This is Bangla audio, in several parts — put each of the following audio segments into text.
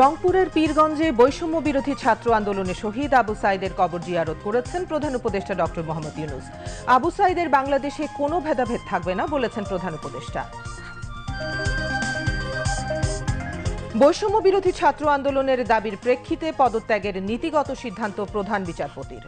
রংপুরের পীরগঞ্জে বৈষম্য বিরোধী ছাত্র আন্দোলনে শহীদ আবু সাইদের কবর জিয়ারত করেছেন প্রধান উপদেষ্টা ডক্টর মোহাম্মদ ইউনুস। আবু সাইদের বাংলাদেশে কোনো ভেদাভেদ থাকবে না বলেছেন প্রধান উপদেষ্টা। বৈষম্য বিরোধী ছাত্র আন্দোলনের দাবির প্রেক্ষিতে পদত্যাগের নীতিগত সিদ্ধান্ত প্রধান বিচারপতির।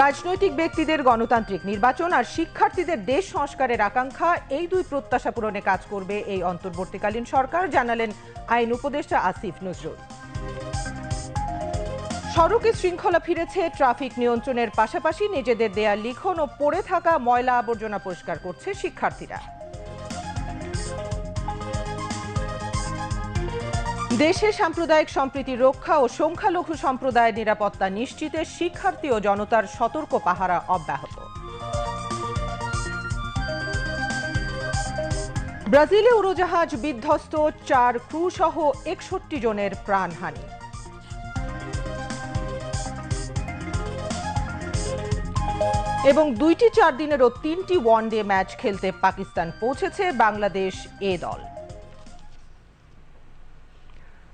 রাজনৈতিক ব্যক্তিদের গণতান্ত্রিক নির্বাচন আর শিক্ষার্থীদের দেশ সংস্কারের আকাঙ্ক্ষা, এই দুই প্রত্যাশা পূরণে কাজ করবে এই অন্তর্বর্তীকালীন সরকার, জানালেন আইন উপদেষ্টা আসিফ নজরুল। সড়কে শৃঙ্খলা ফিরেছে ট্রাফিক নিয়ন্ত্রণের পাশাপাশি নিজেদের দেয়া লিখন ও পড়ে থাকা ময়লা আবর্জনা পরিষ্কার করছে শিক্ষার্থীরা। দেশে সাম্প্রদায়িক সম্প্রীতি রক্ষা ও সংখ্যালঘু সম্প্রদায়ের নিরাপত্তা নিশ্চিতে শিক্ষার্থী ও জনতার সতর্ক পাহারা অব্যাহত। ব্রাজিলে উড়োজাহাজ বিধ্বস্ত চার ক্রু সহ একষট্টি জনের প্রাণহানি। এবং দুইটি চার দিনেরও তিনটি ওয়ানডে ম্যাচ খেলতে পাকিস্তান পৌঁছেছে বাংলাদেশ এ দল।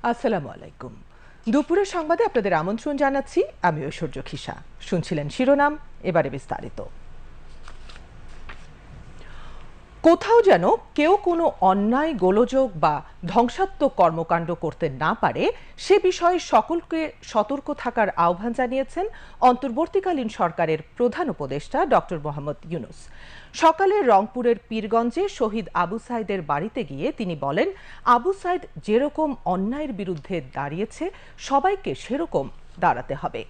আসসালামু আলাইকুম। দুপুরের সংবাদে আপনাদের আমন্ত্রণ জানাচ্ছি আমি ঐশ্বর্য খিসা শুনছিলেন শিরোনাম, এবারে বিস্তারিত। কোথাও যেন কেউ কোনো অন্যায়, গোলযোগ বা ধ্বংসাত্মক কর্মকাণ্ড করতে না পারে, সে বিষয়ে সকলকে সতর্ক থাকার আহ্বান জানিয়েছেন অন্তর্বর্তীকালীন সরকারের প্রধান উপদেষ্টা ডক্টর মোহাম্মদ ইউনুস। সকালে রংপুরের পীরগঞ্জে শহীদ আবু সাইদের বাড়িতে গিয়ে তিনি বলেন, আবু সাইদ যেরকম অন্যায়ের বিরুদ্ধে দাঁড়িয়েছে, সবাইকে সেরকম দাঁড়াতে হবে।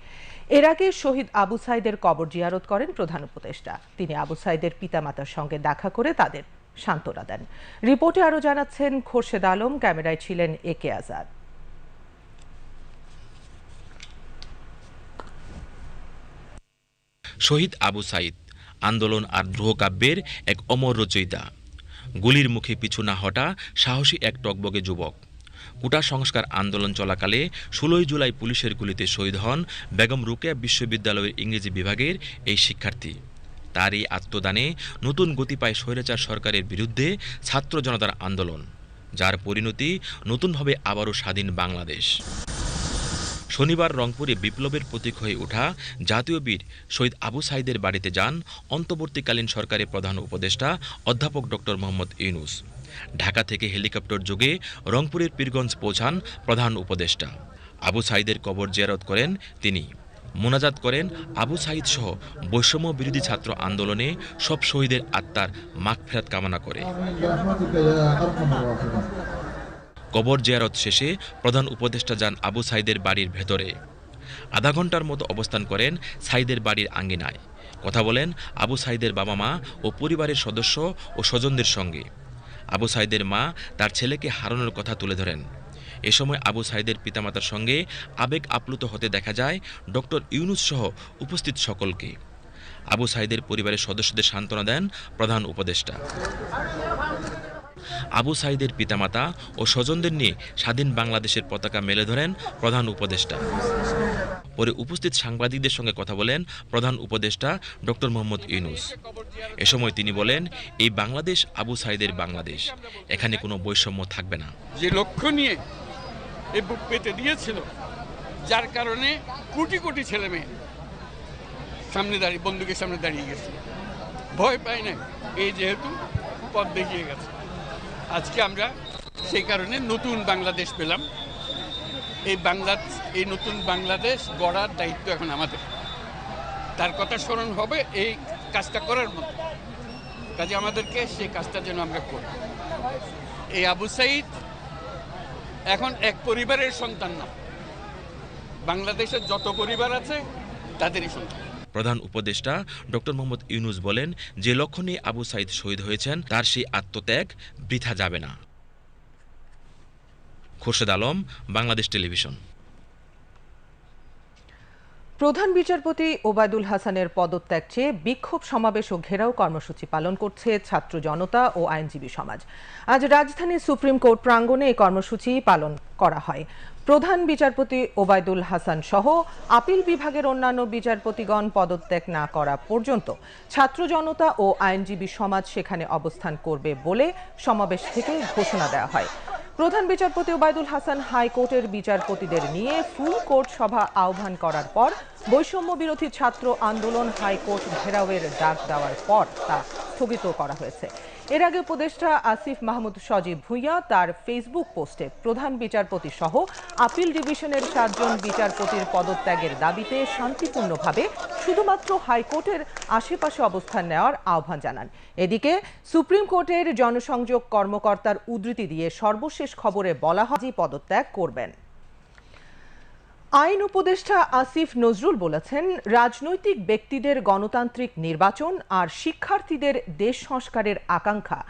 এর আগে শহীদ আবু সাইদের কবর জিয়ারত করেন প্রধান উপদেষ্টা। তিনি আবু সাইদের পিতামাতার সঙ্গে দেখা করে তাদের সান্ত্বনা দেন। রিপোর্টে আরও জানাচ্ছেন, খোরশেদ আলম, ক্যামেরায় ছিলেন এ কে আজাদ। শহীদ আবু সাইদ আন্দোলন আর দ্রোহকাব্যের এক অমর রচয়িতা। গুলির মুখে পিছু না হটা সাহসী এক টকবগে যুবক। কুটা সংস্কার আন্দোলন চলাকালে ষোলোই জুলাই পুলিশের গুলিতে শহীদ হন বেগম রুকেয়া বিশ্ববিদ্যালয়ের ইংরেজি বিভাগের এই শিক্ষার্থী। তার এই আত্মদানে নতুন গতি পায় স্বৈরাচার সরকারের বিরুদ্ধে ছাত্র জনতার আন্দোলন, যার পরিণতি নতুনভাবে আবারও স্বাধীন বাংলাদেশ। শনিবার রংপুরে বিপ্লবের প্রতীক হয়ে ওঠা জাতীয় বীর শহীদ আবু সাইদের বাড়িতে যান অন্তর্বর্তীকালীন সরকারের প্রধান উপদেষ্টা অধ্যাপক ডক্টর মোহাম্মদ ইউনুস। ঢাকা থেকে হেলিকপ্টার যোগে রংপুরের পীরগঞ্জ পৌঁছান প্রধান উপদেষ্টা। আবু সাইদের কবর জিয়ারত করেন তিনি। মোনাজাত করেন আবু সাইদ সহ বৈষম্য বিরোধী ছাত্র আন্দোলনে সব শহীদের আত্মার মাগফেরাত কামনা করে। কবর জিয়ারত শেষে প্রধান উপদেষ্টা যান আবু সাইদের বাড়ির ভেতরে। আধা ঘণ্টার মতো অবস্থান করেন সাইদের বাড়ির আঙ্গিনায়। কথা বলেন আবু সাইদের বাবা মা ও পরিবারের সদস্য ও স্বজনদের সঙ্গে। আবু সাইদের মা তার ছেলেকে হারানোর কথা তুলে ধরেন। এ সময় আবু সাইদের পিতামাতার সঙ্গে আবেগ আপ্লুত হতে দেখা যায় ডক্টর ইউনুস সহ উপস্থিত সকলকে। আবু সাইদের পরিবারের সদস্যদের সান্ত্বনা দেন প্রধান উপদেষ্টা। আবু সাইদের পিতামাতা ও স্বজনদের নিয়ে স্বাধীন বাংলাদেশের পতাকা মেলে ধরেন প্রধান উপদেষ্টা। পরে উপস্থিত সাংবাদিকদের সঙ্গে কথা বলেন প্রধান উপদেষ্টা ডক্টর মোহাম্মদ ইউনুস। এ সময় তিনি বলেন, এই বাংলাদেশ আবু সাইদের বাংলাদেশ। এখানে কোনো বৈষম্য থাকবে না। যে লক্ষ্য নিয়ে এই বুক পেতে দিয়েছিল, যার কারণে কোটি কোটি ছেলে মেয়ে সামনে দাঁড়িয়ে, বন্দুকের সামনে দাঁড়িয়ে গেছে। ভয় পায় না এই যেহেতু পথ দেখিয়ে গেছে। আজকে আমরা সেই কারণে নতুন বাংলাদেশ পেলাম। এই বাংলা, এই নতুন বাংলাদেশ গড়ার দায়িত্ব এখন আমাদের। তার কথা স্মরণ হবে এই কাজটা করার মতো। কাজে আমাদেরকে সেই কাজটা যেন আমরা করি। এই আবু সাইদ এখন এক পরিবারের সন্তান না। বাংলাদেশের যত পরিবার আছে, তাদেরই সন্তান। প্রধান উপদেষ্টা ডক্টর মোহাম্মদ ইউনুস বলেন, যে লক্ষ্য নিয়ে আবু সাইদ শহীদ হয়েছেন, তার সেই আত্মত্যাগ বৃথা যাবে না। খোরশেদ আলম, বাংলাদেশ টেলিভিশন। প্রধান বিচারপতি ওবায়দুল হাসানের পদত্যাগ চেয়ে বিক্ষোভ সমাবেশ ও ঘেরাও কর্মসূচি পালন করছে ছাত্র জনতা ও আইনজীবী সমাজ। আজ রাজধানীর সুপ্রিম কোর্ট প্রাঙ্গণে এই কর্মসূচি পালন করা হয়। প্রধান বিচারপতি ওবায়দুল হাসান সহ আপিল বিভাগের অন্যান্য বিচারপতিগণ পদত্যাগ না করা পর্যন্ত ছাত্র জনতা ও আইনজীবী সমাজ সেখানে অবস্থান করবে বলে সমাবেশ থেকে ঘোষণা দেওয়া হয়। প্রধান বিচারপতি ওবায়দুল হাসান হাইকোর্টের বিচারপতিদের নিয়ে ফুল কোর্ট সভা আহ্বান করার পর বৈষম্য বিরোধী ছাত্র আন্দোলন হাইকোর্ট ঘেরাওয়ের ডাক দেওয়ার পর তা স্থগিত করা হয়েছে। এর আগে উপদেষ্টা আসিফ মাহমুদ সজীব ভুঁইয়া তার ফেসবুক পোস্টে প্রধান বিচারপতি সহ আপিল ডিভিশনের সাতজন বিচারপতির পদত্যাগের দাবিতে শান্তিপূর্ণভাবে শুধুমাত্র হাইকোর্টের আশেপাশে অবস্থান নেওয়ার আহ্বান জানান। এদিকে সুপ্রিম কোর্টের জনসংযোগ কর্মকর্তার উদ্ধৃতি দিয়ে সর্বশেষ খবরে বলা হয়, পদত্যাগ করবেন। আইন উপদেষ্টা আসিফ নজরুল বলেছেন, রাজনৈতিক ব্যক্তিদের গণতান্ত্রিক নির্বাচন আর শিক্ষার্থীদের দেশ সংস্কারের আকাঙ্ক্ষা,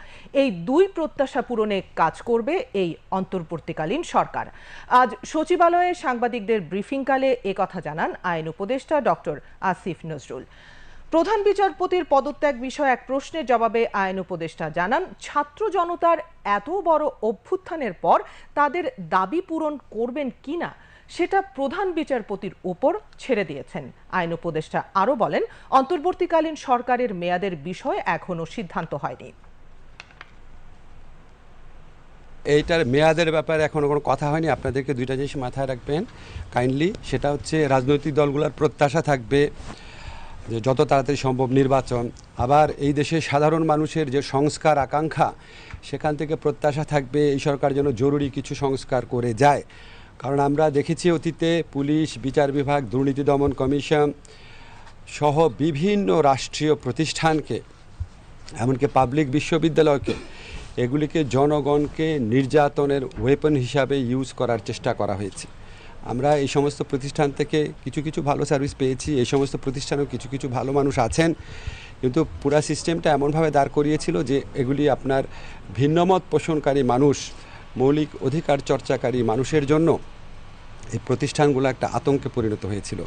এই দুই প্রত্যাশা পূরণে কাজ করবে এই অন্তর্বর্তীকালীন সরকার। আজ সচিবালয়ে সাংবাদিকদের ব্রিফিংকালে একথা জানান আইন উপদেষ্টা ডক্টর আসিফ নজরুল। প্রধান বিচারপতির পদত্যাগ বিষয়ে এক প্রশ্নের জবাবে আইন উপদেষ্টা জানান, ছাত্র জনতার এত বড় অভ্যুত্থানের পর তাদের দাবি পূরণ করবেন কিনা সেটা প্রধান বিচারপতির উপর ছেড়ে দিয়েছেন। আইন উপদেষ্টা আরও বলেন, অন্তর্বর্তীকালীন সরকারের মেয়াদের বিষয় এখনও সিদ্ধান্ত হয়নি। এইটার মেয়াদের ব্যাপারে এখনও কোনো কথা হয়নি। আপনাদেরকে দুইটা জিনিস মাথায় রাখবেন। কাইন্ডলি সেটা হচ্ছে রাজনৈতিক দলগুলোর প্রত্যাশা থাকবে যে যত তাড়াতাড়ি সম্ভব নির্বাচন। আবার এই দেশে সাধারণ মানুষের যে সংস্কার আকাঙ্ক্ষা, সেখান থেকে প্রত্যাশা থাকবে এই সরকার যেন জরুরি কিছু সংস্কার করে যায়। কারণ আমরা দেখেছি অতীতে পুলিশ, বিচার বিভাগ, দুর্নীতি দমন কমিশন সহ বিভিন্ন রাষ্ট্রীয় প্রতিষ্ঠানকে, এমনকি পাবলিক বিশ্ববিদ্যালয়কে, এগুলিকে জনগণকে নির্যাতনের ওয়েপন হিসাবে ইউজ করার চেষ্টা করা হয়েছে। আমরা এই সমস্ত প্রতিষ্ঠান থেকে কিছু কিছু ভালো সার্ভিস পেয়েছি, এই সমস্ত প্রতিষ্ঠানেও কিছু কিছু ভালো মানুষ আছেন, কিন্তু পুরা সিস্টেমটা এমনভাবে দাঁড় করিয়েছিল যে এগুলি আপনার ভিন্নমত পোষণকারী মানুষ মৌলিক অধিকার চর্চাকারী মানুষের জন্য এই প্রতিষ্ঠানগুলো একটা আতঙ্কে পরিণত হয়েছিল।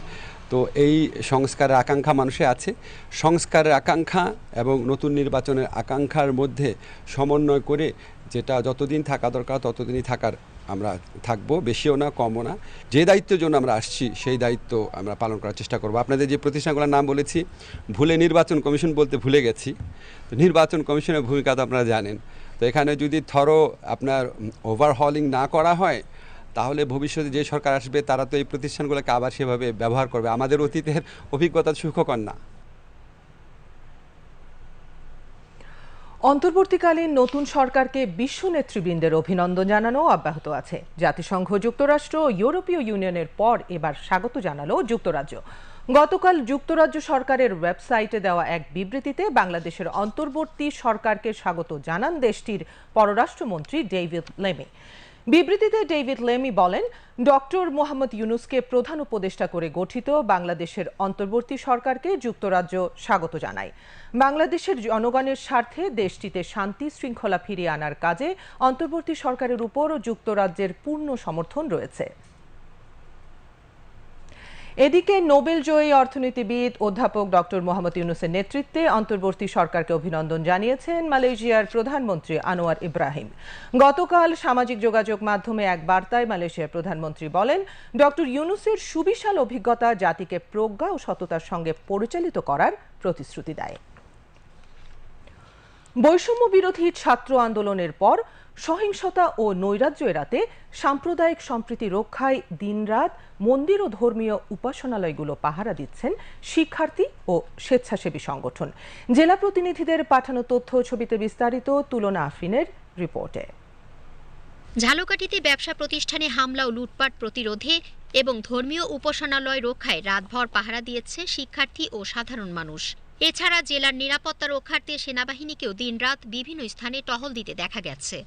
তো এই সংস্কারের আকাঙ্ক্ষা মানুষে আছে। সংস্কারের আকাঙ্ক্ষা এবং নতুন নির্বাচনের আকাঙ্ক্ষার মধ্যে সমন্বয় করে যেটা যতদিন থাকা দরকার ততদিনই থাকার আমরা থাকব, বেশিও না, কমও না। যে দায়িত্বের জন্য আমরা আসছি, সেই দায়িত্ব আমরা পালন করার চেষ্টা করব। আপনাদের যে প্রতিষ্ঠানগুলোর নাম বলেছি, ভুলে নির্বাচন কমিশন বলতে ভুলে গেছি। তো নির্বাচন কমিশনের ভূমিকা তো আপনারা জানেন। তো এখানে যদি থরো আপনার ওভারহলিং না করা হয়, তাহলে ভবিষ্যতে যে সরকার আসবে, তারা তো এই প্রতিষ্ঠানগুলোকে আবার সেভাবে ব্যবহার করবে। আমাদের অতীতের অভিজ্ঞতা সুখকর না। অন্তর্বর্তীকালীন নতুন সরকারকে বিশ্ব নেতৃবৃন্দের অভিনন্দন জানানো অব্যাহত আছে। জাতিসংঘ, যুক্তরাষ্ট্র, ইউরোপীয় ইউনিয়নের পর এবার স্বাগত জানালো যুক্তরাজ্য। গতকাল যুক্তরাজ্য সরকারের ওয়েবসাইটে দেওয়া এক বিবৃতিতে বাংলাদেশের অন্তর্বর্তী সরকারকে স্বাগত জানান দেশটির পররাষ্ট্রমন্ত্রী ডেভিড লেমি। বিবৃতিতে ডেভিড লেমি বলেন, ডক্টর মোহাম্মদ ইউনুসকে প্রধান উপদেষ্টা করে গঠিত বাংলাদেশের অন্তর্বর্তী সরকারকে যুক্তরাজ্য স্বাগত জানায়। বাংলাদেশের জনগণের স্বার্থে দেশটিতে শান্তি শৃঙ্খলা ফিরিয়ে আনার কাজে অন্তর্বর্তী সরকারের উপর যুক্তরাজ্যের পূর্ণ সমর্থন রয়েছে। এদিকে নোবেল জয়ী অর্থনীতিবিদ অধ্যাপক ডক্টর মোহাম্মদ ইউনুসের নেতৃত্বে অন্তর্বর্তী সরকারকে অভিনন্দন জানিয়েছেন মালয়েশিয়ার প্রধানমন্ত্রী আনোয়ার ইব্রাহিম। গতকাল সামাজিক যোগাযোগ মাধ্যমে এক বার্তায় মালয়েশিয়ার প্রধানমন্ত্রী বলেন, ডক্টর ইউনুসের সুবিশাল অভিজ্ঞতা জাতিকে প্রজ্ঞা ও সততার সঙ্গে পরিচালিত করার প্রতিশ্রুতি দেয়। বৈষম্য বিরোধী ছাত্র আন্দোলনের পর সহিংসতা ও নৈরাজ্য এড়াতে সাম্প্রদায়িক সম্প্রীতি রক্ষায় দিনরাত মন্দির ও ধর্মীয় উপাসনালয়গুলো পাহারা দিচ্ছেন শিক্ষার্থী ও স্বেচ্ছাসেবী সংগঠন। জেলা প্রতিনিধিদের পাঠানো তথ্য ছবিতে বিস্তারিত তুলনা আফরিনের রিপোর্টে। ঝালকাঠিতে ব্যবসা প্রতিষ্ঠানে হামলা ও লুটপাট প্রতিরোধে এবং ধর্মীয় উপাসনালয় রক্ষায় রাতভর পাহারা দিয়েছে শিক্ষার্থী ও সাধারণ মানুষ। এছাড়া জেলার নিরাপত্তা রক্ষার্থে সেনাবাহিনীকেও দিনরাত বিভিন্ন স্থানে টহল দিতে দেখা গেছে।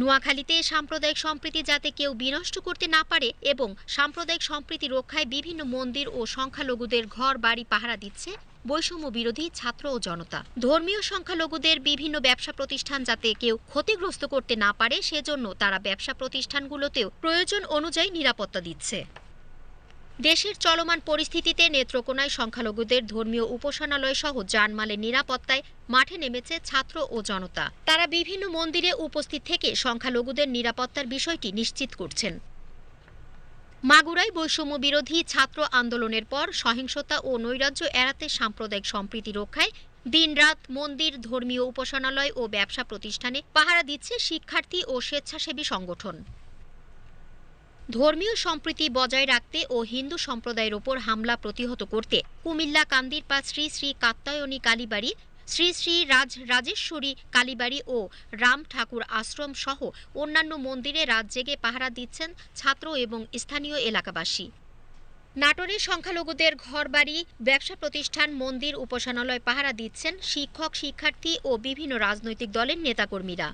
নোয়াখালীতে সাম্প্রদায়িক সম্প্রীতি যাতে কেউ বিনষ্ট করতে না পারে এবং সাম্প্রদায়িক সম্প্রীতি রক্ষায় বিভিন্ন মন্দির ও সংখ্যালঘুদের ঘর, বাড়ি পাহারা দিচ্ছে বৈষম্য বিরোধী ছাত্র ও জনতা। ধর্মীয় সংখ্যালঘুদের বিভিন্ন ব্যবসা প্রতিষ্ঠান যাতে কেউ ক্ষতিগ্রস্ত করতে না পারে, সেজন্য তারা ব্যবসা প্রতিষ্ঠানগুলোতেও প্রয়োজন অনুযায়ী নিরাপত্তা দিচ্ছে। দেশের চলমান পরিস্থিতিতে নেত্রকোনায় সংখ্যালঘুদের ধর্মীয় উপাসনালয় সহ জানমালের নিরাপত্তায় মাঠে নেমেছে ছাত্র ও জনতা। তারা বিভিন্ন মন্দিরে উপস্থিত থেকে সংখ্যালঘুদের নিরাপত্তার বিষয়টি নিশ্চিত করছেন। মাগুরায় বৈষম্য বিরোধী ছাত্র আন্দোলনের পর সহিংসতা ও নৈরাজ্য এড়াতে সাম্প্রদায়িক সম্প্রীতি রক্ষায় দিনরাত মন্দির, ধর্মীয় উপাসনালয় ও ব্যবসা প্রতিষ্ঠানে পাহারা দিচ্ছে শিক্ষার্থী ও স্বেচ্ছাসেবী সংগঠন। ধর্মীয় সম্প্রীতি বজায় রাখতে ও হিন্দু সম্প্রদায়ের ওপর হামলা প্রতিহত করতে কুমিল্লা, কান্দিরপা, শ্রী শ্রী কাত্তায়নী কালীবাড়ি, শ্রী শ্রী রাজ, রাজেশ্বরী কালীবাড়ি ও রাম ঠাকুর আশ্রম সহ অন্যান্য মন্দিরে রাত জেগে পাহারা দিচ্ছেন ছাত্র এবং স্থানীয় এলাকাবাসী। নাটোরে সংখ্যালঘুদের ঘরবাড়ি, ব্যবসা প্রতিষ্ঠান, মন্দির, উপাসনালয় পাহারা দিচ্ছেন শিক্ষক, শিক্ষার্থী ও বিভিন্ন রাজনৈতিক দলের নেতাকর্মীরা।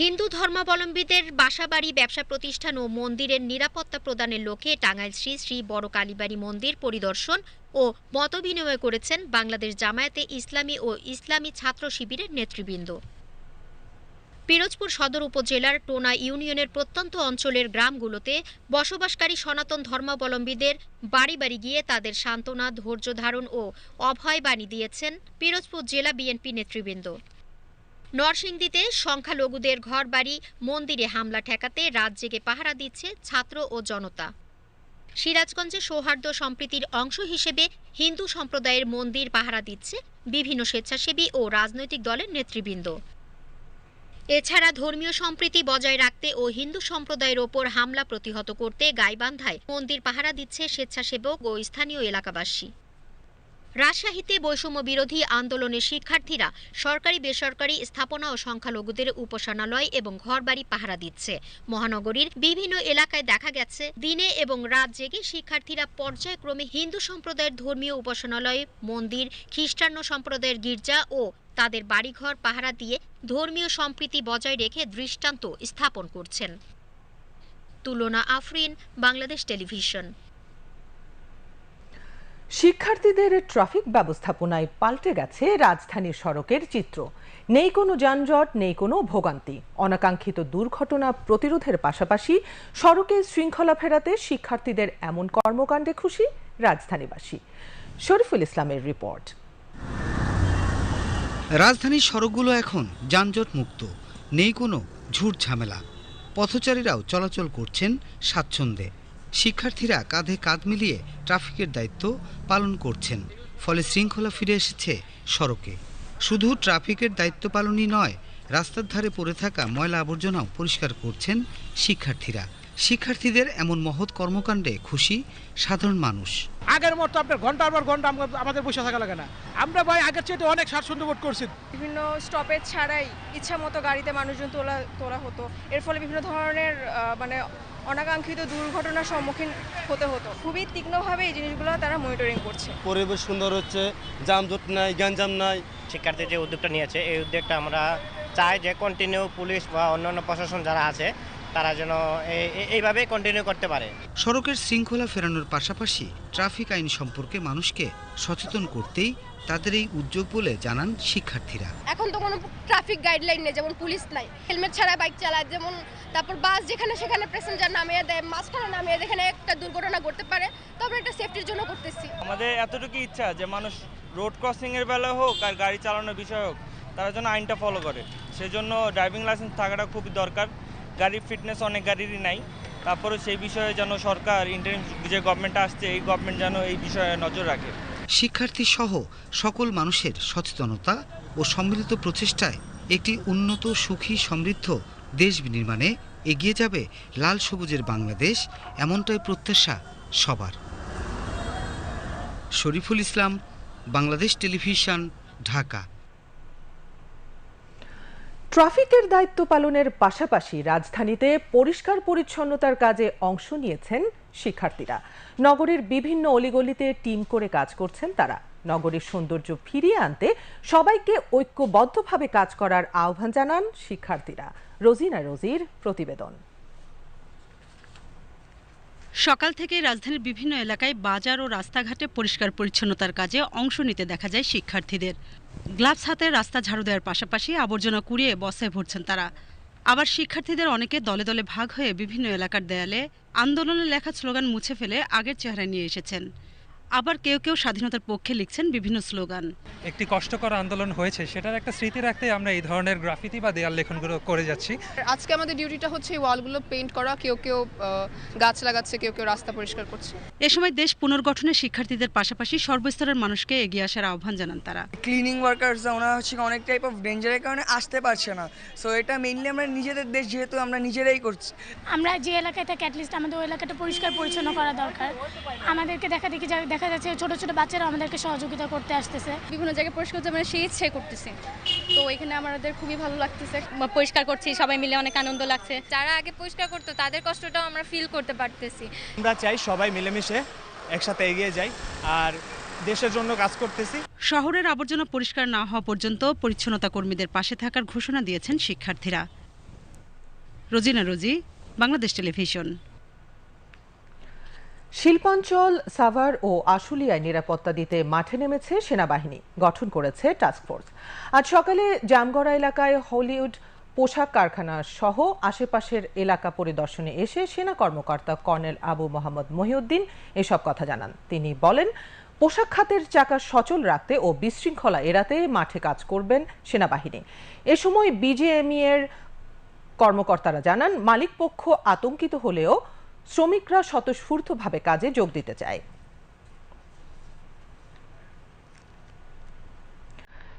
হিন্দু ধর্মাবলম্বীদের বাসাবাড়ি, ব্যবসা প্রতিষ্ঠান ও মন্দিরের নিরাপত্তা প্রদানের লক্ষ্যে টাঙ্গাইল শ্রী শ্রী বড় কালীবাড়ি মন্দির পরিদর্শন ও মতবিনিময় করেছেন বাংলাদেশ জামায়াতে ইসলামী ও ইসলামী ছাত্র শিবিরের নেতৃবৃন্দ। পিরোজপুর সদর উপজেলার টোনা ইউনিয়নের প্রত্যন্ত অঞ্চলের গ্রামগুলোতে বসবাসকারী সনাতন ধর্মাবলম্বীদের বাড়ি বাড়ি গিয়ে তাদের সান্ত্বনা, ধৈর্য ধারণ ও অভয় বাণী দিয়েছেন পিরোজপুর জেলা বিএনপি নেতৃবৃন্দ। নরসিংদীতে সংখ্যালঘুদের ঘর বাড়ি মন্দিরে হামলা ঠেকাতে রাত জেগে পাহারা দিচ্ছে ছাত্র ও জনতা। সিরাজগঞ্জে সৌহার্দ্য সম্প্রীতির অংশ হিসেবে হিন্দু সম্প্রদায়ের মন্দির পাহারা দিচ্ছে বিভিন্ন স্বেচ্ছাসেবী ও রাজনৈতিক দলের নেতৃবৃন্দ। এছাড়া ধর্মীয় সম্প্রীতি বজায় রাখতে ও হিন্দু সম্প্রদায়ের ওপর হামলা প্রতিহত করতে গাইবান্ধায় মন্দির পাহারা দিচ্ছে স্বেচ্ছাসেবক ও স্থানীয় এলাকাবাসী। রাজশাহীতে বৈষম্য বিরোধী আন্দোলনের শিক্ষার্থীরা সরকারি, বেসরকারি স্থাপনা ও সংখ্যালঘুদের উপাসনালয় এবং ঘরবাড়ি পাহারা দিচ্ছে। মহানগরীর বিভিন্ন এলাকায় দেখা গেছে, দিনে এবং রাত জেগে শিক্ষার্থীরা পর্যায়ক্রমে হিন্দু সম্প্রদায়ের ধর্মীয় উপাসনালয়, মন্দির, খ্রিস্টান্য সম্প্রদায়ের গির্জা ও তাদের বাড়িঘর পাহারা দিয়ে ধর্মীয় সম্প্রীতি বজায় রেখে দৃষ্টান্ত স্থাপন করছেন। তুলনা আফরিন, বাংলাদেশ টেলিভিশন। শিক্ষার্থীদের ট্রাফিক ব্যবস্থাপনায় পাল্টে গেছে রাজধানীর সড়কের চিত্র। নেই কোনো যানজট, নেই কোনো ভোগান্তি। অনাকাঙ্ক্ষিত দুর্ঘটনা প্রতিরোধের পাশাপাশি সড়কে শৃঙ্খলা ফেরাতে শিক্ষার্থীদের এমন কর্মকাণ্ডে খুশি রাজধানীবাসী। শরীফুল ইসলামের রিপোর্ট। রাজধানীর সড়কগুলো এখন যানজট মুক্ত নেই কোনো ঝুট ঝামেলা। পথচারীরাও চলাচল করছেন স্বাচ্ছন্দ্যে। শিক্ষার্থীরা কাঁধে কাঁধ মিলিয়ে ট্রাফিকের দায়িত্ব পালন করছেন। ফলে শৃঙ্খলা ফিরে এসেছে সড়কে। শুধু ট্রাফিকের দায়িত্ব পালনই নয় রাস্তার ধারে পড়ে থাকা ময়লা আবর্জনাও পরিষ্কার করছেন শিক্ষার্থীরা। শিক্ষার্থীদের এমন মহৎ কর্মকাণ্ডে খুশি সাধারণ মানুষ। আগের মতো আপনার ঘণ্টার পর ঘণ্টা আমরা- আমাদের বসে থাকা লাগে না। আমরা ভাই আগের চেয়ে অনেক স্বাচ্ছন্দ্য বোধ করছি। বিভিন্ন স্টপেজ ছাড়াই ইচ্ছা মতো গাড়িতে মানুষজন তোলা তোলা হতো। এর ফলে বিভিন্ন ধরনের মানে অনাকাঙ্ক্ষিত দুর্ঘটনার সম্মুখীন হতে হতো। খুবই তীক্ষ্ণভাবে এই জিনিসগুলো তারা মনিটরিং করছে। পরিবেশ সুন্দর হচ্ছে জামজট নাই গ্যাঞ্জাম নাই। শিক্ষার্থী যে উদ্যোগটা নিয়েছে এই উদ্যোগটা আমরা চাই যে কন্টিনিউ পুলিশ বা অন্যান্য প্রশাসন যারা আছে তারা যেন এই- এই- এইভাবেই কন্টিনিউ করতে পারে। সড়কের শৃঙ্খলা ফেরানোর পাশাপাশি ট্রাফিক আইন সম্পর্কে মানুষকে সচেতন করতেই তাদের এই উদ্যোগ বলে জানান শিক্ষার্থীরা। এখন তো কোনো ট্রাফিক গাইডলাইন নেই যেমন পুলিশ নাই। হেলমেট ছাড়া বাইক চালায় যেমন তারপর বাস যেখানে সেখানে প্যাসেঞ্জার নামিয়ে দেয় মাঝখানে নামিয়ে যেখানে একটা দুর্ঘটনা ঘটতে পারে তো আমরা এটা সেফটির জন্য করতেছি। আমাদের এতটুকু ইচ্ছা যে মানুষ রোড ক্রসিং এর বেলা হোক আর গাড়ি চালানোর বিষয় হোক তারা যেন আইনটা ফলো করে। সেজন্য ড্রাইভিং লাইসেন্স থাকাটা খুবই দরকার। গাড়ির ফিটনেস অনেক গাড়িরই নাই। তারপরে সেই বিষয়ে যেন সরকার ইন্টারিম যে গভর্নমেন্ট আসছে এই গভর্নমেন্ট যেন এই বিষয়ে নজর রাখে। শিক্ষার্থী সহ সকল মানুষের সচেতনতা ও সম্মিলিত প্রচেষ্টায় একটি উন্নত, সুখী, সমৃদ্ধ দেশ নির্মাণে এগিয়ে যাবে লাল সবুজের বাংলাদেশ, এমনটাই প্রত্যাশা সবার। শরীফুল ইসলাম, বাংলাদেশ টেলিভিশন, ঢাকা। ট্রাফিকের দায়িত্ব পালনের পাশাপাশি রাজধানীতে পরিষ্কার পরিচ্ছন্নতার কাজে অংশ নিয়েছেন শিক্ষার্থীরা। নগরের বিভিন্ন অলিগলিতে টিম করে কাজ করছেন তারা। নগরের সৌন্দর্য ফিরিয়ে আনতে সবাইকে ঐক্যবদ্ধভাবে কাজ করার আহ্বান জানান শিক্ষার্থীরা। রোজিনা রোজির প্রতিবেদন। সকাল থেকে রাজধানীর বিভিন্ন এলাকায় বাজার ও রাস্তাঘাটে পরিষ্কার পরিচ্ছন্নতার কাজে অংশ নিতে দেখা যায় শিক্ষার্থীদের। গ্লাভস হাতে রাস্তা ঝাড়ু দেওয়ার পাশাপাশি আবর্জনা কুড়িয়ে বসায় ভরছেন তারা। আবার শিক্ষার্থীদের অনেকে দলে দলে ভাগ হয়ে বিভিন্ন এলাকার দেয়ালে আন্দোলনের লেখা স্লোগান মুছে ফেলে আগের চেহারা নিয়ে এসেছেন। আবার কেউ কেউ স্বাধীনতার পক্ষে লিখছেন বিভিন্ন স্লোগান। একটি কষ্টকর আন্দোলন হয়েছে সেটার একটা স্মৃতি রাখতে আমরা এই ধরনের গ্রাফিতি বা দেয়াল লেখনগুলো করে যাচ্ছি। আজকে আমাদের ডিউটিটা হচ্ছে এই ওয়ালগুলো পেইন্ট করা কেউ কেউ গাছ লাগাচ্ছে কেউ কেউ রাস্তা পরিষ্কার করছে। এ সময় দেশ পুনর্গঠনে শিক্ষার্থীদের পাশাপাশি সর্বস্তরের মানুষকে এগিয়ে আসার আহ্বান জানান তারা। ক্লিনিং ওয়ার্কার্স ওনারা হচ্ছে অনেক টাইপ অফ ডেঞ্জারের কারণে আসতে পারছে না। সো এটা মেইনলি আমরা নিজেদের দেশ যেহেতু আমরা নিজেরাই করছি। আমরা যে এলাকায় থাকি অ্যাটলিস্ট আমাদের ওই এলাকাটা পরিষ্কার পরিচ্ছন্ন করা দরকার। আমাদেরকে দেখা দেখি যা- দেখা যাচ্ছে ছোট ছোট বাচ্চারা আমাদেরকে সহযোগিতা করতে আসতেছে। বিভিন্ন জায়গায় পরিষ্কার করতে আমরা সেই ইচ্ছে করতেছি। তো এখানে আমাদের খুবই ভালো লাগতেছে। পরিষ্কার করছি সবাই মিলে অনেক আনন্দ লাগছে। যারা আগে পরিষ্কার করতো তাদের কষ্টটাও আমরা ফিল করতে পারতেছি। আমরা চাই সবাই মিলেমিশে একসাথে এগিয়ে যাই আর দেশের জন্য কাজ করতেছি। শহরের আবর্জনা পরিষ্কার না হওয়া পর্যন্ত পরিচ্ছন্নতা কর্মীদের পাশে থাকার ঘোষণা দিয়েছেন শিক্ষার্থীরা। রোজিনা রোজি বাংলাদেশ টেলিভিশন। শিল্পাঞ্চল, সাভার ও আশুলিয়ায় নিরাপত্তা দিতে মাঠে নেমেছে সেনাবাহিনী, গঠন করেছে টাস্কফোর্স আজ সকালে জামগড়া এলাকায় হলিউড পোশাক কারখানা সহ আশেপাশের এলাকা পরিদর্শনে এসে সেনা কর্মকর্তা কর্নেল আবু মোহাম্মদ মহিউদ্দিন এসব কথা জানান। তিনি বলেন, পোশাক খাতের চাকা সচল রাখতে ও বিশৃঙ্খলা এড়াতে মাঠে কাজ করবেন সেনাবাহিনী। এ সময় বিজিএমই এর কর্মকর্তারা জানান, মালিকপক্ষ আতঙ্কিত হলেও শ্রমিকরা স্বতঃস্ফূর্তভাবে কাজে যোগ দিতে চায়।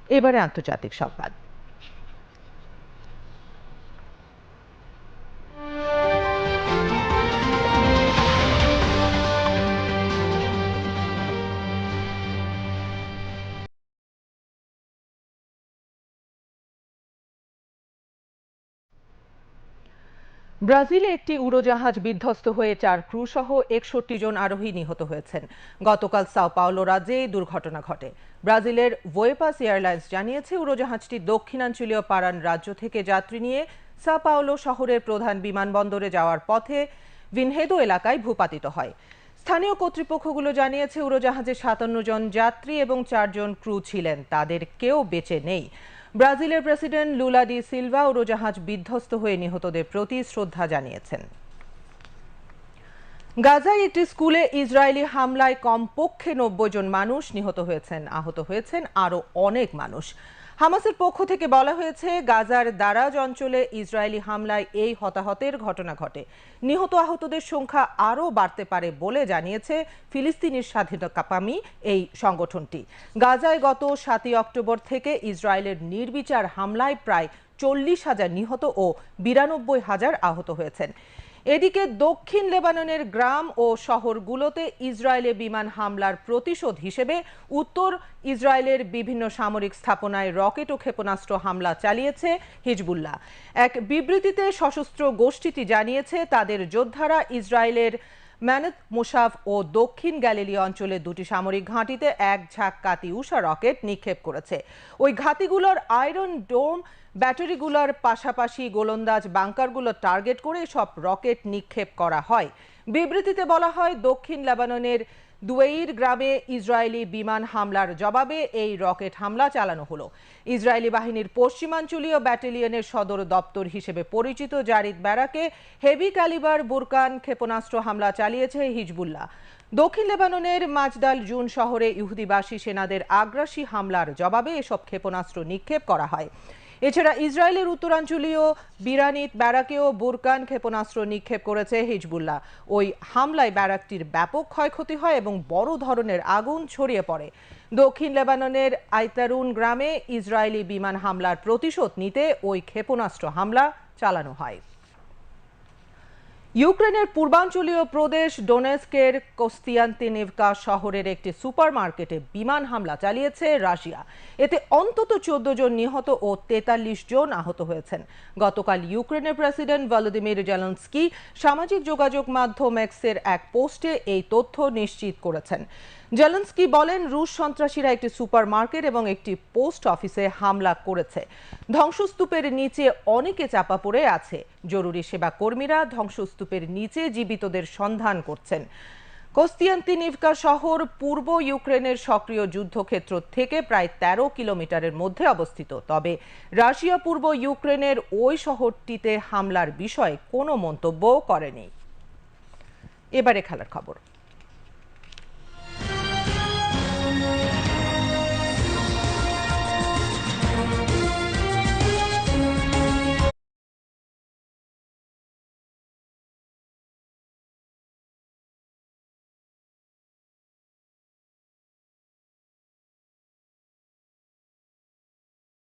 এবারে আন্তর্জাতিক সংবাদ। ব্রাজিলে একটি উড়োজাহাজ বিধ্বস্ত হয়ে চার ক্রু সহ একষট্টি জন আরোহী নিহত হয়েছেন। গতকাল সাও পাওলো রাজ্যে এই দুর্ঘটনা ঘটে। ব্রাজিলের ভোয়েপাস এয়ারলাইন্স জানিয়েছে, উড়োজাহাজটি দক্ষিণাঞ্চলীয় পারান রাজ্য থেকে যাত্রী নিয়ে সাও পাওলো শহরের প্রধান বিমানবন্দরে যাওয়ার পথে ভিনহেদো এলাকায় ভূপাতিত হয়। স্থানীয় কর্তৃপক্ষগুলো জানিয়েছে, উড়োজাহাজে সাতান্ন জন যাত্রী এবং চারজন ক্রু ছিলেন। তাদের কেউ বেঁচে নেই। ব্রাজিলের প্রেসিডেন্ট লুলা ডি সিলভা উড়োজাহাজ বিধ্বস্ত হয়ে নিহতদের প্রতি শ্রদ্ধা জানিয়েছেন। গাজায় একটি স্কুলে ইসরায়েলি হামলায় কমপক্ষে নব্বই জন মানুষ নিহত হয়েছেন, আহত হয়েছেন আরও অনেক মানুষ। হামাসের পক্ষ থেকে বলা হয়েছে, গাজার দারাজ অঞ্চলে ইসরায়েলি হামলায় এই হতাহতের ঘটনা ঘটে। নিহত আহতদের সংখ্যা আরও বাড়তে পারে বলে জানিয়েছে ফিলিস্তিনির স্বাধীনতাকামী এই সংগঠনটি। গাজায় গত সাতই অক্টোবর থেকে ইসরায়েলের নির্বিচার হামলায় প্রায় চল্লিশ হাজার নিহত ও বিরানব্বই হাজার আহত হয়েছেন। এদিকে দক্ষিণ লেবাননের গ্রাম ও শহরগুলোতে ইসরায়েলে বিমান হামলার প্রতিশোধ হিসেবে উত্তর ইসরায়েলের বিভিন্ন সামরিক স্থাপনায় রকেট ও ক্ষেপণাস্ত্র হামলা চালিয়েছে হিজবুল্লাহ। এক বিবৃতিতে সশস্ত্র গোষ্ঠীটি জানিয়েছে, তাদের যোদ্ধারা ইসরায়েলের ম্যানত মুসাফ ও দক্ষিণ গ্যালিলি অঞ্চলে দুটি সামরিক ঘাঁটিতে এক ঝাঁক কাতি উষা রকেট নিক্ষেপ করেছে। ওই ঘাঁটিগুলোর আয়রন ডোম ব্যাটারিগুলোর পাশাপাশি গোলন্দাজ বাংকারগুলো টার্গেট করে সব রকেট নিক্ষেপ করা হয়। বিবৃতিতে বলা হয়, দক্ষিণ লেবাননের দুয়েইর গ্রামে ইসরায়েলি বিমান হামলার জবাবে এই রকেট হামলা চালানো হলো। ইসরায়েলি বাহিনীর পশ্চিমাঞ্চলীয় ব্যাটালিয়নের সদর দপ্তর হিসেবে পরিচিত জারিদ ব্যারাকে হেভি ক্যালিবার বুরকান ক্ষেপণাস্ত্র হামলা চালিয়েছে হিজবুল্লাহ। দক্ষিণ লেবাননের মাজদাল জুন শহরে ইহুদিবাসী সেনাদের আগ্রাসী হামলার জবাবে এসব ক্ষেপণাস্ত্র নিক্ষেপ করা হয়। এছাড়া ইসরায়েলের উত্তরাঞ্চলীয় বিরানিত ব্যারাকেও বোরকান ক্ষেপণাস্ত্র নিক্ষেপ করেছে হিজবুল্লাহ। ওই হামলায় ব্যারাকটির ব্যাপক ক্ষয়ক্ষতি হয় এবং বড় ধরনের আগুন ছড়িয়ে পড়ে। দক্ষিণ লেবাননের আইতারুন গ্রামে ইসরায়েলি বিমান হামলার প্রতিশোধ নিতে ওই ক্ষেপণাস্ত্র হামলা চালানো হয়। ইউক্রেনের পূর্বাঞ্চলীয় প্রদেশ ডোনেস্কের কোস্তিয়ান্তিনিভকা শহরের একটি সুপারমার্কেটে বিমান হামলা চালিয়েছে রাশিয়া। এতে অন্তত চোদ্দ জন নিহত ও তেতাল্লিশ জন আহত হয়েছেন। গতকাল ইউক্রেনের প্রেসিডেন্ট ভলোদিমির জেলন্সকি সামাজিক যোগাযোগ মাধ্যম এক্সের এক পোস্টে এই তথ্য নিশ্চিত করেছেন। জেলেন্সকি বলেন, রুশ সন্ত্রাসীরা একটি সুপারমার্কেট এবং একটি পোস্ট অফিসে হামলা করেছে। ধ্বংসস্তূপের নিচে অনেকে চাপা পড়ে আছে। জরুরি সেবা কর্মীরা ধ্বংসস্তূপের নিচে জীবিতদের সন্ধান করছেন। কোস্তিয়ান্তিনিভকা শহর পূর্ব ইউক্রেনের সক্রিয় যুদ্ধক্ষেত্র থেকে প্রায় ১৩ কিলোমিটারের মধ্যে অবস্থিত। তবে রাশিয়া পূর্ব ইউক্রেনের ওই শহরটিতে হামলার বিষয়ে কোনো মন্তব্য করেনি। এবারে খেলার খবর।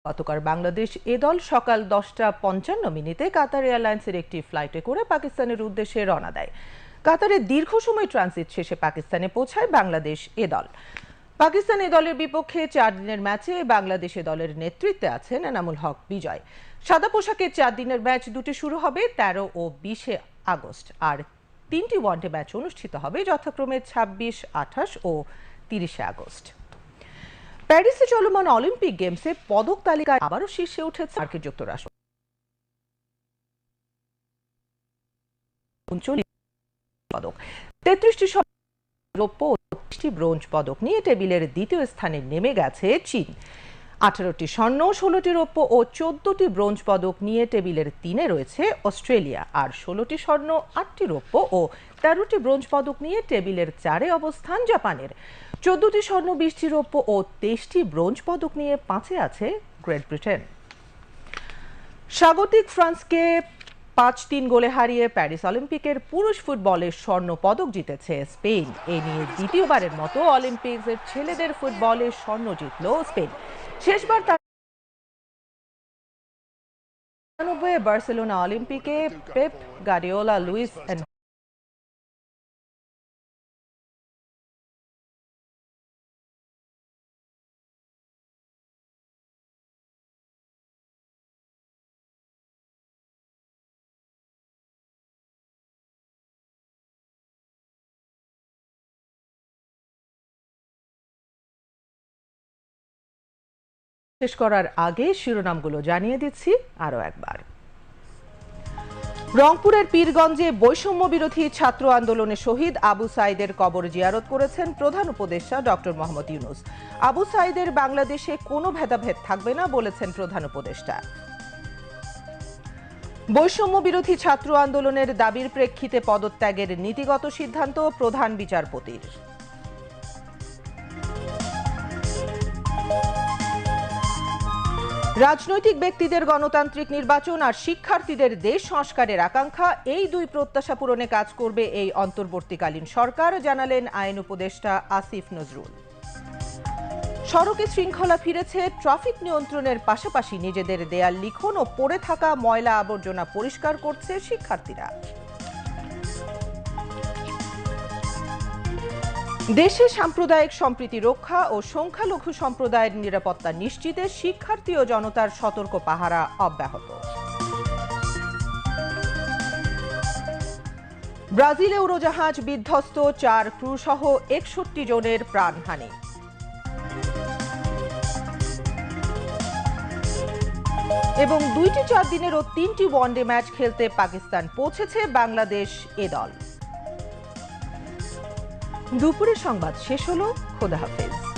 গতকাল বাংলাদেশ এ দল সকাল দশটা পঞ্চান্ন মিনিটে কাতার এয়ারলাইন্সের একটি ফ্লাইটে করে পাকিস্তানের উদ্দেশ্যে রওনা দেয়। কাতারে দীর্ঘ সময় ট্রানজিট শেষে পাকিস্তানে পৌঁছায় বাংলাদেশ এ দল। পাকিস্তান এ দলের বিপক্ষে চার দিনের ম্যাচে বাংলাদেশ দলের নেতৃত্বে আছেন এনামুল হক বিজয়। সাদা পোশাকে চার দিনের ম্যাচ দুটি শুরু হবে তেরো ও বিশে আগস্ট, আর তিনটি ওয়ানডে ম্যাচ অনুষ্ঠিত হবে যথাক্রমে ছাব্বিশ, আঠাশ ও তিরিশে আগস্ট। প্যারিসে চলমান অলিম্পিক গেমসে পদক তালিকায় আবারও শীর্ষে উঠেছে মার্কিন যুক্তরাষ্ট্র। পদক। তেত্রিশটি রৌপ্য ত্রিশটি ব্রোঞ্জ পদক নিয়ে টেবিলের দ্বিতীয় স্থানে নেমে গেছে চীন। আঠারোটি স্বর্ণ, ষোলোটি রৌপ্য ও চোদ্দটি ব্রোঞ্জ পদক নিয়ে টেবিলের তিনে রয়েছে অস্ট্রেলিয়া। আর ষোলোটি স্বর্ণ, আটটি রৌপ্য ও তেরোটি ব্রোঞ্জ পদক নিয়ে টেবিলের চারে অবস্থান জাপানের। চোদ্দটি স্বর্ণ, বিশটি রৌপ্য ও তেইশটি ব্রোঞ্জ পদক নিয়ে পাঁচে আছে গ্রেট ব্রিটেন। স্বাগতিক ফ্রান্সকে পাঁচ তিন গোলে হারিয়ে প্যারিস অলিম্পিকের পুরুষ ফুটবলে স্বর্ণ পদক জিতেছে স্পেন। এ নিয়ে দ্বিতীয়বারের মতো অলিম্পিক্সের ছেলেদের ফুটবলে স্বর্ণ জিতল স্পেন। শেষবার বার্সেলোনা অলিম্পিকে পেপ গার্ডিওলা, লুইস শেষ করার আগে শিরোনামগুলো জানিয়ে দিচ্ছি আরও একবার। রংপুরের পীরগঞ্জে বৈষম্য বিরোধী ছাত্র আন্দোলনে শহীদ আবু সাইদের কবর জিয়ারত করেছেন প্রধান উপদেষ্টা ডক্টর মোহাম্মদ ইউনুস। আবু সাইদের বাংলাদেশে কোনো ভেদাভেদ থাকবে না বলেছেন প্রধান উপদেষ্টা। বৈষম্য বিরোধী ছাত্র আন্দোলনের দাবির প্রেক্ষিতে পদত্যাগের নীতিগত সিদ্ধান্ত প্রধান বিচারপতির। রাজনৈতিক ব্যক্তিদের গণতান্ত্রিক নির্বাচন আর শিক্ষার্থীদের দেশ সংস্কারের আকাঙ্ক্ষা, এই দুই প্রত্যাশা পূরণে কাজ করবে এই অন্তর্বর্তীকালীন সরকার, জানালেন আইন উপদেষ্টা আসিফ নজরুল। সড়কে শৃঙ্খলা ফিরেছে, ট্রাফিক নিয়ন্ত্রণের পাশাপাশি নিজেদের দেয়াল লিখন ও পড়ে থাকা ময়লা আবর্জনা পরিষ্কার করছে শিক্ষার্থীরা। দেশে সাম্প্রদায়িক সম্প্রীতি রক্ষা ও সংখ্যালঘু সম্প্রদায়ের নিরাপত্তা নিশ্চিতে শিক্ষার্থী ও জনতার সতর্ক পাহারা অব্যাহত। ব্রাজিলে উড়োজাহাজ বিধ্বস্ত চার ক্রু সহ একষট্টি জনের প্রাণহানি। এবং দুইটি চার দিনের ও তিনটি ওয়ানডে ম্যাচ খেলতে পাকিস্তান পৌঁছেছে বাংলাদেশ এ দল। দুপুরের সংবাদ শেষ হলো। খোদা হাফেজ।